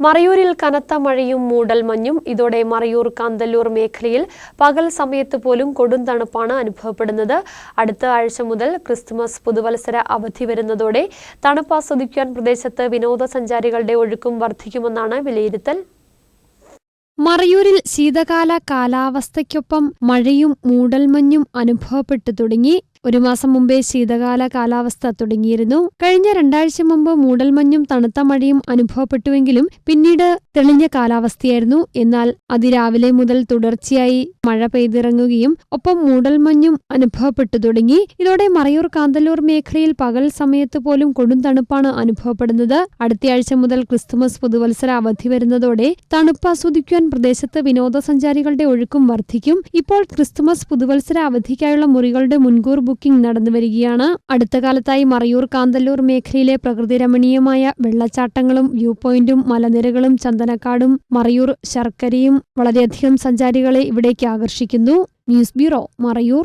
മറയൂരിൽ കനത്ത മഴയും മൂടൽമഞ്ഞും ഇതോടെ മറയൂർ കാന്തല്ലൂർ മേഖലയിൽ പകൽ സമയത്ത് പോലും കൊടും തണുപ്പാണ് അനുഭവപ്പെടുന്നത്. അടുത്ത ആഴ്ച മുതൽ ക്രിസ്തുമസ് പുതുവത്സര അവധി വരുന്നതോടെ തണുപ്പ് ആസ്വദിക്കാൻ പ്രദേശത്ത് വിനോദസഞ്ചാരികളുടെ ഒഴുക്കും വർദ്ധിക്കുമെന്നാണ് വിലയിരുത്തൽ. മറയൂരിൽ ശീതകാല കാലാവസ്ഥയ്ക്കൊപ്പം മഴയും മൂടൽമഞ്ഞും അനുഭവപ്പെട്ടു തുടങ്ങി. ഒരു മാസം മുമ്പേ ശീതകാല കാലാവസ്ഥ തുടങ്ങിയിരുന്നു. കഴിഞ്ഞ രണ്ടാഴ്ച മുമ്പ് മൂടൽമഞ്ഞും തണുത്ത മഴയും അനുഭവപ്പെട്ടുവെങ്കിലും പിന്നീട് തെളിഞ്ഞ കാലാവസ്ഥയായിരുന്നു. എന്നാൽ അതിരാവിലെ മുതൽ തുടർച്ചയായി മഴ പെയ്തിറങ്ങുകയും ഒപ്പം മൂടൽമഞ്ഞും അനുഭവപ്പെട്ടു തുടങ്ങി. ഇതോടെ മറയൂർ കാന്തല്ലൂർ മേഖലയിൽ പകൽ സമയത്ത് പോലും കൊടും തണുപ്പാണ് അനുഭവപ്പെടുന്നത്. അടുത്തയാഴ്ച മുതൽ ക്രിസ്തുമസ് പുതുവത്സര അവധി വരുന്നതോടെ തണുപ്പ് ആസ്വദിക്കുവാൻ പ്രദേശത്ത് വിനോദസഞ്ചാരികളുടെ ഒഴുക്കും വർദ്ധിക്കും. ഇപ്പോൾ ക്രിസ്തുമസ് പുതുവത്സര അവധിക്കായുള്ള മുറികളുടെ മുൻകൂർ ബുക്കിംഗ് നടന്നുവരികയാണ് അടുത്ത കാലത്തായി മറയൂർ കാന്തല്ലൂർ മേഖലയിലെ പ്രകൃതിരമണീയമായ വെള്ളച്ചാട്ടങ്ങളും വ്യൂ പോയിന്റും മലനിരകളും ചന്ദനക്കാടും മറയൂർ ശർക്കരയും വളരെയധികം സഞ്ചാരികളെ ഇവിടേക്ക് ആകർഷിക്കുന്നു. News bureau Marayur.